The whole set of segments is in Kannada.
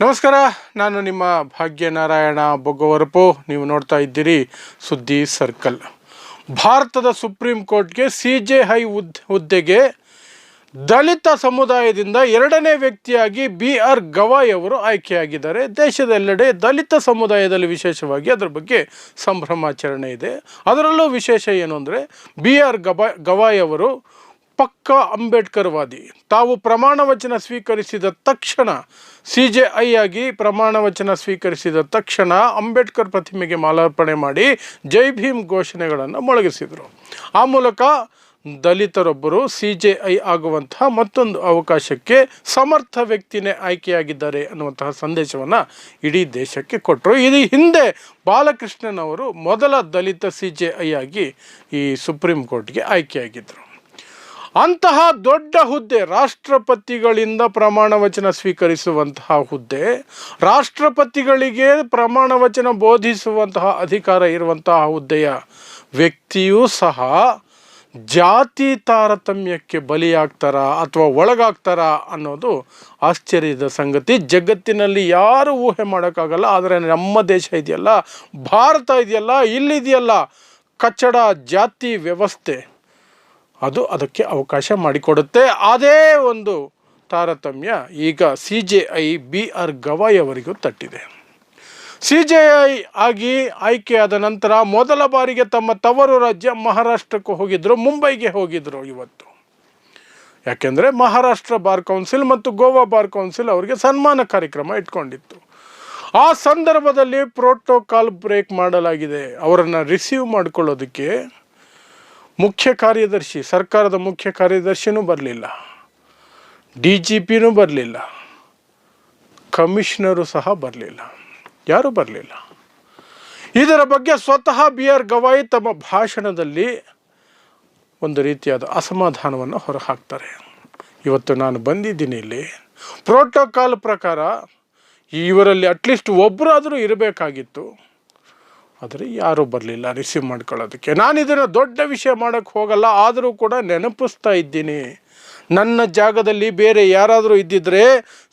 ನಮಸ್ಕಾರ, ನಾನು ನಿಮ್ಮ ಭಾಗ್ಯನಾರಾಯಣ ಬೊಗ್ಗವರಪು. ನೀವು ನೋಡ್ತಾ ಇದ್ದೀರಿ ಸುದ್ದಿ ಸರ್ಕಲ್. ಭಾರತದ ಸುಪ್ರೀಂ ಕೋರ್ಟ್ಗೆ ಸಿ ಜೆ ಹೈ ಹುದ್, ಹುದ್ದೆಗೆ ದಲಿತ ಸಮುದಾಯದಿಂದ ಎರಡನೇ ವ್ಯಕ್ತಿಯಾಗಿ ಬಿ ಆರ್ ಗವಾಯ್ ಅವರು ಆಯ್ಕೆಯಾಗಿದ್ದಾರೆ. ದೇಶದೆಲ್ಲೆಡೆ ದಲಿತ ಸಮುದಾಯದಲ್ಲಿ ವಿಶೇಷವಾಗಿ ಅದರ ಬಗ್ಗೆ ಸಂಭ್ರಮಾಚರಣೆ ಇದೆ. ಅದರಲ್ಲೂ ವಿಶೇಷ ಏನು ಅಂದರೆ, ಬಿ ಆರ್ ಗಬಾ, ಗವಾಯ್ ಅವರು ಪಕ್ಕ ಅಂಬೇಡ್ಕರ್ವಾದಿ. ತಾವು ಪ್ರಮಾಣ ವಚನ ಸ್ವೀಕರಿಸಿದ ತಕ್ಷಣ, ಸಿ ಜೆ ಐ ಆಗಿ ಪ್ರಮಾಣ ವಚನ ಸ್ವೀಕರಿಸಿದ ತಕ್ಷಣ ಅಂಬೇಡ್ಕರ್ ಪ್ರತಿಮೆಗೆ ಮಾಲಾರ್ಪಣೆ ಮಾಡಿ ಜೈ ಭೀಮ್ ಘೋಷಣೆಗಳನ್ನು ಮೊಳಗಿಸಿದರು. ಆ ಮೂಲಕ ದಲಿತರೊಬ್ಬರು ಸಿ ಜೆ ಐ ಆಗುವಂತಹ ಮತ್ತೊಂದು ಅವಕಾಶಕ್ಕೆ ಸಮರ್ಥ ವ್ಯಕ್ತಿನೇ ಆಯ್ಕೆಯಾಗಿದ್ದಾರೆ ಅನ್ನುವಂತಹ ಸಂದೇಶವನ್ನು ಇಡೀ ದೇಶಕ್ಕೆ ಕೊಟ್ಟರು ಇದು ಹಿಂದೆ ಬಾಲಕೃಷ್ಣನವರು ಮೊದಲ ದಲಿತ ಸಿ ಜೆ ಐ ಆಗಿ ಈ ಸುಪ್ರೀಂ ಕೋರ್ಟ್ಗೆ ಆಯ್ಕೆಯಾಗಿದ್ದರು ಅಂತಹ ದೊಡ್ಡ ಹುದ್ದೆ ರಾಷ್ಟ್ರಪತಿಗಳಿಂದ ಪ್ರಮಾಣ ವಚನ ಸ್ವೀಕರಿಸುವಂತಹ ಹುದ್ದೆ, ರಾಷ್ಟ್ರಪತಿಗಳಿಗೆ ಪ್ರಮಾಣ ವಚನ ಬೋಧಿಸುವಂತಹ ಅಧಿಕಾರ ಇರುವಂತಹ ಹುದ್ದೆಯ ವ್ಯಕ್ತಿಯೂ ಸಹ ಜಾತಿ ತಾರತಮ್ಯಕ್ಕೆ ಬಲಿಯಾಗ್ತಾರಾ ಅಥವಾ ಒಳಗಾಗ್ತಾರಾ ಅನ್ನೋದು ಆಶ್ಚರ್ಯದ ಸಂಗತಿ. ಜಗತ್ತಿನಲ್ಲಿ ಯಾರು ಊಹೆ ಮಾಡೋಕ್ಕಾಗಲ್ಲ, ಆದರೆ ನಮ್ಮ ದೇಶ ಇದೆಯಲ್ಲ, ಭಾರತ ಇದೆಯಲ್ಲ, ಇಲ್ಲಿದೆಯಲ್ಲ ಕಚ್ಚಡ ಜಾತಿ ವ್ಯವಸ್ಥೆ. ಅದು ಅದಕ್ಕೆ ಅವಕಾಶ ಮಾಡಿಕೊಡುತ್ತೆ. ಅದೇ ಒಂದು ತಾರತಮ್ಯ ಈಗ C J I B R Gavai ಅವರಿಗೂ ತಟ್ಟಿದೆ. ಸಿ ಜೆ ಐ ಆಗಿ ಆಯ್ಕೆಯಾದ ನಂತರ ಮೊದಲ ಬಾರಿಗೆ ತಮ್ಮ ತವರು ರಾಜ್ಯ ಮಹಾರಾಷ್ಟ್ರಕ್ಕೆ ಹೋಗಿದ್ದರು ಮುಂಬೈಗೆ ಹೋಗಿದ್ದರು ಇವತ್ತು. ಯಾಕೆಂದರೆ ಮಹಾರಾಷ್ಟ್ರ ಬಾರ್ ಕೌನ್ಸಿಲ್ ಮತ್ತು ಗೋವಾ ಬಾರ್ ಕೌನ್ಸಿಲ್ ಅವರಿಗೆ ಸನ್ಮಾನ ಕಾರ್ಯಕ್ರಮ ಇಟ್ಕೊಂಡಿತ್ತು. ಆ ಸಂದರ್ಭದಲ್ಲಿ ಪ್ರೋಟೋಕಾಲ್ ಬ್ರೇಕ್ ಮಾಡಲಾಗಿದೆ. ಅವರನ್ನು ರಿಸೀವ್ ಮಾಡ್ಕೊಳ್ಳೋದಕ್ಕೆ ಮುಖ್ಯ ಕಾರ್ಯದರ್ಶಿ, ಸರ್ಕಾರದ ಮುಖ್ಯ ಕಾರ್ಯದರ್ಶಿನೂ ಬರಲಿಲ್ಲ. ಡಿ ಜಿ ಪಿನೂ ಬರಲಿಲ್ಲ. ಕಮಿಷನರು ಸಹ ಬರಲಿಲ್ಲ. ಯಾರೂ ಬರಲಿಲ್ಲ. ಇದರ ಬಗ್ಗೆ ಸ್ವತಃ ಬಿ ಆರ್ ಗವಾಯಿ ತಮ್ಮ ಭಾಷಣದಲ್ಲಿ ಒಂದು ರೀತಿಯಾದ ಅಸಮಾಧಾನವನ್ನು ಹೊರಹಾಕ್ತಾರೆ. ಇವತ್ತು ನಾನು ಬಂದಿದ್ದೀನಿ ಇಲ್ಲಿ. ಪ್ರೋಟೋಕಾಲ್ ಪ್ರಕಾರ ಇವರಲ್ಲಿ ಅಟ್ಲೀಸ್ಟ್ ಒಬ್ಬರಾದರೂ ಇರಬೇಕಾಗಿತ್ತು. ಆದರೆ ಯಾರೂ ಬರಲಿಲ್ಲ ರಿಸೀವ್ ಮಾಡ್ಕೊಳ್ಳೋದಕ್ಕೆ. ನಾನು ಇದನ್ನು ದೊಡ್ಡ ವಿಷಯ ಮಾಡೋಕ್ಕೆ ಹೋಗಲ್ಲ, ಆದರೂ ಕೂಡ ನೆನಪಿಸ್ತಾ ಇದ್ದೀನಿ. ನನ್ನ ಜಾಗದಲ್ಲಿ ಬೇರೆ ಯಾರಾದರೂ ಇದ್ದಿದ್ದರೆ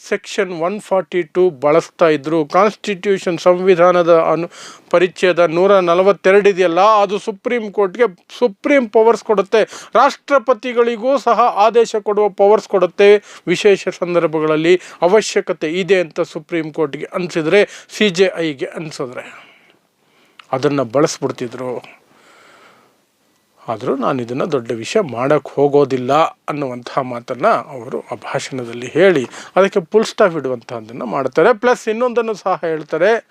ಸೆಕ್ಷನ್ ಒನ್ ಫಾರ್ಟಿ ಟು ಬಳಸ್ತಾ ಇದ್ದರು ಕಾನ್ಸ್ಟಿಟ್ಯೂಷನ್ ಸಂವಿಧಾನದ ಅನು ಪರಿಚಯದ ನೂರ ನಲವತ್ತೆರಡು ಇದೆಯಲ್ಲ, ಅದು ಸುಪ್ರೀಂ ಕೋರ್ಟ್ಗೆ ಸುಪ್ರೀಂ ಪವರ್ಸ್ ಕೊಡುತ್ತೆ. ರಾಷ್ಟ್ರಪತಿಗಳಿಗೂ ಸಹ ಆದೇಶ ಕೊಡುವ ಪವರ್ಸ್ ಕೊಡುತ್ತೆ. ವಿಶೇಷ ಸಂದರ್ಭಗಳಲ್ಲಿ ಅವಶ್ಯಕತೆ ಇದೆ ಅಂತ ಸುಪ್ರೀಂ ಕೋರ್ಟ್ಗೆ ಅನಿಸಿದರೆ ಸಿ ಜೆ ಐಗೆ ಅನಿಸಿದ್ರೆ. ಅದನ್ನು ಬಳಸ್ಬಿಡ್ತಿದ್ರು. ಆದರೂ ನಾನು ಇದನ್ನು ದೊಡ್ಡ ವಿಷಯ ಮಾಡೋಕ್ಕೆ ಹೋಗೋದಿಲ್ಲ ಅನ್ನುವಂತಹ ಮಾತನ್ನು ಅವರು ಆ ಭಾಷಣದಲ್ಲಿ ಹೇಳಿ ಅದಕ್ಕೆ ಫುಲ್ ಸ್ಟಾಫ್ ಇಡುವಂತಹದ್ದನ್ನು ಮಾಡ್ತಾರೆ. ಪ್ಲಸ್ ಇನ್ನೊಂದನ್ನು ಸಹ ಹೇಳ್ತಾರೆ.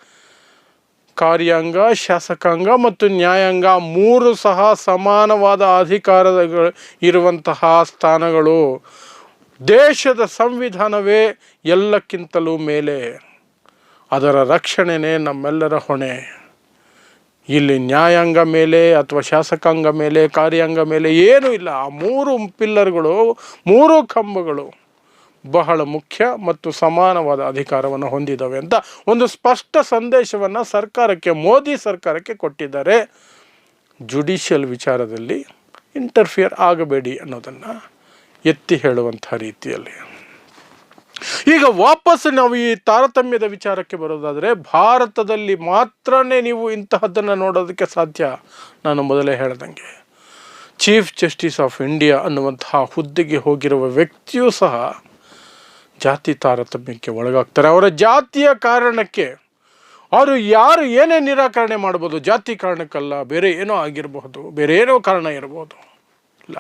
ಕಾರ್ಯಾಂಗ, ಶಾಸಕಾಂಗ ಮತ್ತು ನ್ಯಾಯಾಂಗ ಮೂರು ಸಹ ಸಮಾನವಾದ ಅಧಿಕಾರಗಳು ಇರುವಂತಹ ಸ್ಥಾನಗಳು. ದೇಶದ ಸಂವಿಧಾನವೇ ಎಲ್ಲಕ್ಕಿಂತಲೂ ಮೇಲೆ. ಅದರ ರಕ್ಷಣೆನೇ ನಮ್ಮೆಲ್ಲರ ಹೊಣೆ. ಇಲ್ಲಿ ನ್ಯಾಯಾಂಗ ಮೇಲೆ ಅಥವಾ ಶಾಸಕಾಂಗ ಮೇಲೆ, ಕಾರ್ಯಾಂಗ ಮೇಲೆ ಏನೂ ಇಲ್ಲ. ಆ ಮೂರು ಪಿಲ್ಲರ್ಗಳು, ಮೂರು ಕಂಬಗಳು ಬಹಳ ಮುಖ್ಯ ಮತ್ತು ಸಮಾನವಾದ ಅಧಿಕಾರವನ್ನು ಹೊಂದಿದ್ದಾವೆ ಅಂತ ಒಂದು ಸ್ಪಷ್ಟ ಸಂದೇಶವನ್ನು ಸರ್ಕಾರಕ್ಕೆ, ಮೋದಿ ಸರ್ಕಾರಕ್ಕೆ ಕೊಟ್ಟಿದ್ದಾರೆ. ಜುಡಿಷಿಯಲ್ ವಿಚಾರದಲ್ಲಿ ಇಂಟರ್ಫಿಯರ್ ಆಗಬೇಡಿ ಅನ್ನೋದನ್ನು ಎತ್ತಿ ಹೇಳುವಂಥ ರೀತಿಯಲ್ಲಿ. ಈಗ ವಾಪಸ್ ನಾವು ಈ ತಾರತಮ್ಯದ ವಿಚಾರಕ್ಕೆ ಬರೋದಾದರೆ ಭಾರತದಲ್ಲಿ ಮಾತ್ರನೇ ನೀವು ಇಂತಹದ್ದನ್ನು ನೋಡೋದಕ್ಕೆ ಸಾಧ್ಯ? ನಾನು ಮೊದಲೇ ಹೇಳ್ದಂಗೆ. ಚೀಫ್ ಜಸ್ಟಿಸ್ ಆಫ್ ಇಂಡಿಯಾ ಅನ್ನುವಂತಹ ಹುದ್ದೆಗೆ ಹೋಗಿರುವ ವ್ಯಕ್ತಿಯೂ ಸಹ ಜಾತಿ ತಾರತಮ್ಯಕ್ಕೆ ಒಳಗಾಗ್ತಾರೆ. ಅವರ ಜಾತಿಯ ಕಾರಣಕ್ಕೆ ಅವರು ಯಾರು ಏನೇ ನಿರಾಕರಣೆ ಮಾಡ್ಬೋದು, ಜಾತಿ ಕಾರಣಕ್ಕಲ್ಲ, ಬೇರೆ ಏನೋ ಆಗಿರಬಹುದು, ಬೇರೆ ಏನೋ ಕಾರಣ ಇರಬಹುದು ಇಲ್ಲ.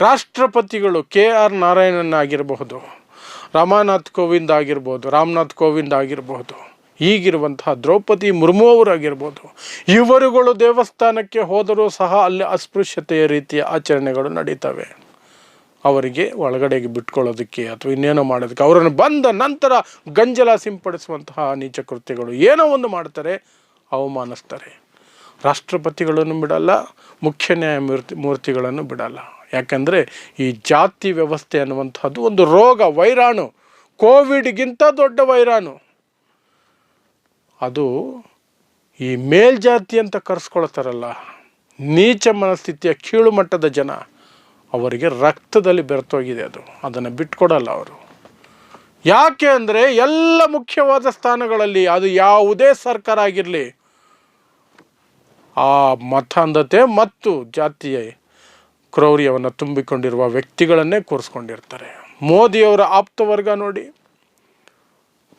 ರಾಷ್ಟ್ರಪತಿಗಳು ಕೆ ಆರ್ ನಾರಾಯಣನ್ ಆಗಿರಬಹುದು ರಾಮನಾಥ್ ಕೋವಿಂದ್ ಆಗಿರ್ಬೋದು, ರಾಮನಾಥ್ ಕೋವಿಂದ್ ಆಗಿರ್ಬೋದು, ಈಗಿರುವಂತಹ ದ್ರೌಪದಿ ಮುರ್ಮು ಅವರಾಗಿರ್ಬೋದು ಇವರುಗಳು ದೇವಸ್ಥಾನಕ್ಕೆ ಹೋದರೂ ಸಹ ಅಲ್ಲಿ ಅಸ್ಪೃಶ್ಯತೆಯ ರೀತಿಯ ಆಚರಣೆಗಳು ನಡೀತವೆ. ಅವರಿಗೆ ಒಳಗಡೆಗೆ ಬಿಟ್ಕೊಳ್ಳೋದಕ್ಕೆ ಅಥವಾ ಇನ್ನೇನೋ ಮಾಡೋದಕ್ಕೆ ಅವರನ್ನು ಬಂದ ನಂತರ ಗಂಜಲ ಸಿಂಪಡಿಸುವಂತಹ ನೀಚ ಕೃತ್ಯಗಳು ಏನೋ ಒಂದು ಮಾಡ್ತಾರೆ ಅವಮಾನಿಸ್ತಾರೆ ರಾಷ್ಟ್ರಪತಿಗಳನ್ನು ಬಿಡಲ್ಲ ಮುಖ್ಯ ನ್ಯಾಯಮೂರ್ತಿ, ಮೂರ್ತಿಗಳನ್ನು ಬಿಡಲ್ಲ. ಯಾಕಂದರೆ ಈ ಜಾತಿ ವ್ಯವಸ್ಥೆ ಅನ್ನುವಂಥದ್ದು ಒಂದು ರೋಗ, ವೈರಾಣು, ಕೋವಿಡ್ಗಿಂತ ದೊಡ್ಡ ವೈರಾಣು. ಅದು ಈ ಮೇಲ್ಜಾತಿ ಅಂತ ಕರೆಸ್ಕೊಳ್ತಾರಲ್ಲ, ನೀಚ ಮನಸ್ಥಿತಿಯ ಕೀಳು ಮಟ್ಟದ ಜನ, ಅವರಿಗೆ ರಕ್ತದಲ್ಲಿ ಬೆರೆತೋಗಿದೆ ಅದು. ಅದನ್ನು ಬಿಟ್ಕೊಡಲ್ಲ ಅವರು. ಯಾಕೆ ಅಂದರೆ ಎಲ್ಲ ಮುಖ್ಯವಾದ ಸ್ಥಾನಗಳಲ್ಲಿ ಅದು ಯಾವುದೇ ಸರ್ಕಾರ ಆಗಿರಲಿ ಆ ಮತಾಂಧತೆ ಮತ್ತು ಜಾತಿಯ ಕ್ರೌರ್ಯವನ್ನು ತುಂಬಿಕೊಂಡಿರುವ ವ್ಯಕ್ತಿಗಳನ್ನೇ ಕೂರಿಸ್ಕೊಂಡಿರ್ತಾರೆ. ಮೋದಿಯವರ ಆಪ್ತವರ್ಗ ನೋಡಿ.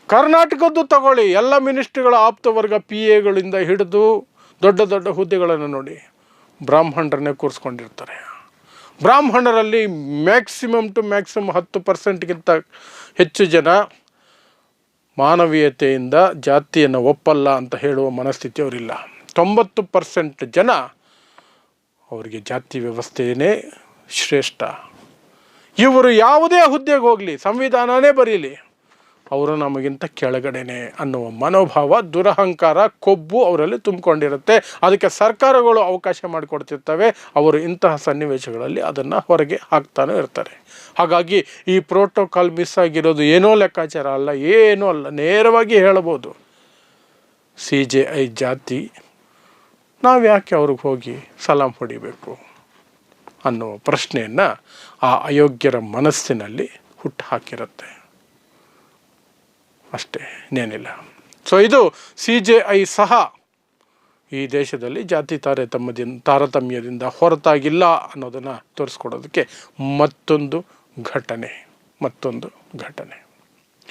ಕರ್ನಾಟಕದ್ದು ತಗೊಳ್ಳಿ, ಎಲ್ಲ ಮಿನಿಸ್ಟ್ರಿಗಳ ಆಪ್ತವರ್ಗ ಪಿ ಎಗಳಿಂದ ಹಿಡಿದು ದೊಡ್ಡ ದೊಡ್ಡ ಹುದ್ದೆಗಳನ್ನು ನೋಡಿ ಬ್ರಾಹ್ಮಣರನ್ನೇ ಕೂರಿಸ್ಕೊಂಡಿರ್ತಾರೆ. ಬ್ರಾಹ್ಮಣರಲ್ಲಿ ಮ್ಯಾಕ್ಸಿಮಮ್ ಟು ಮ್ಯಾಕ್ಸಿಮಮ್ ಹತ್ತು ಪರ್ಸೆಂಟ್ಗಿಂತ ಹೆಚ್ಚು ಜನ ಮಾನವೀಯತೆಯಿಂದ ಜಾತಿಯನ್ನು ಒಪ್ಪಲ್ಲ ಅಂತ ಹೇಳುವ ಮನಸ್ಥಿತಿ ಅವರಿಲ್ಲ ತೊಂಬತ್ತು ಪರ್ಸೆಂಟ್ ಜನ ಅವರಿಗೆ ಜಾತಿ ವ್ಯವಸ್ಥೆಯೇ ಶ್ರೇಷ್ಠ. ಇವರು ಯಾವುದೇ ಹುದ್ದೆಗೆ ಹೋಗಲಿ, ಸಂವಿಧಾನನೇ ಬರೀಲಿ, ಅವರು ನಮಗಿಂತ ಕೆಳಗಡೆನೆ ಅನ್ನುವ ಮನೋಭಾವ, ದುರಹಂಕಾರ, ಕೊಬ್ಬು ಅವರಲ್ಲಿ ತುಂಬಿಕೊಂಡಿರುತ್ತೆ. ಅದಕ್ಕೆ ಸರ್ಕಾರಗಳು ಅವಕಾಶ ಮಾಡಿಕೊಡ್ತಿರ್ತವೆ. ಅವರು ಇಂತಹ ಸನ್ನಿವೇಶಗಳಲ್ಲಿ ಅದನ್ನು ಹೊರಗೆ ಹಾಕ್ತಾನೆ ಇರ್ತಾರೆ. ಹಾಗಾಗಿ ಈ ಪ್ರೋಟೋಕಾಲ್ ಮಿಸ್ ಆಗಿರೋದು ಏನೋ ಲೆಕ್ಕಾಚಾರ ಅಲ್ಲ, ಏನೂ ಅಲ್ಲ, ನೇರವಾಗಿ ಹೇಳ್ಬೋದು ಸಿ ಜೆ ಐ ಜಾತಿ ನಾವು ಯಾಕೆ ಅವ್ರಿಗೆ ಹೋಗಿ ಸಲಾಂ ಹೊಡಿಬೇಕು ಅನ್ನುವ ಪ್ರಶ್ನೆಯನ್ನು ಆ ಅಯೋಗ್ಯರ ಮನಸ್ಸಿನಲ್ಲಿ ಹುಟ್ಟು ಹಾಕಿರುತ್ತೆ. ಅಷ್ಟೇ, ಇನ್ನೇನಿಲ್ಲ. ಸೊ ಇದು ಸಿ ಜೆ ಐ ಸಹ ಈ ದೇಶದಲ್ಲಿ ಜಾತಿ ತಾರತಮ್ಯದಿಂದ ತಾರತಮ್ಯದಿಂದ ಹೊರತಾಗಿಲ್ಲ ಅನ್ನೋದನ್ನು ತೋರಿಸ್ಕೊಡೋದಕ್ಕೆ ಮತ್ತೊಂದು ಘಟನೆ ಮತ್ತೊಂದು ಘಟನೆ.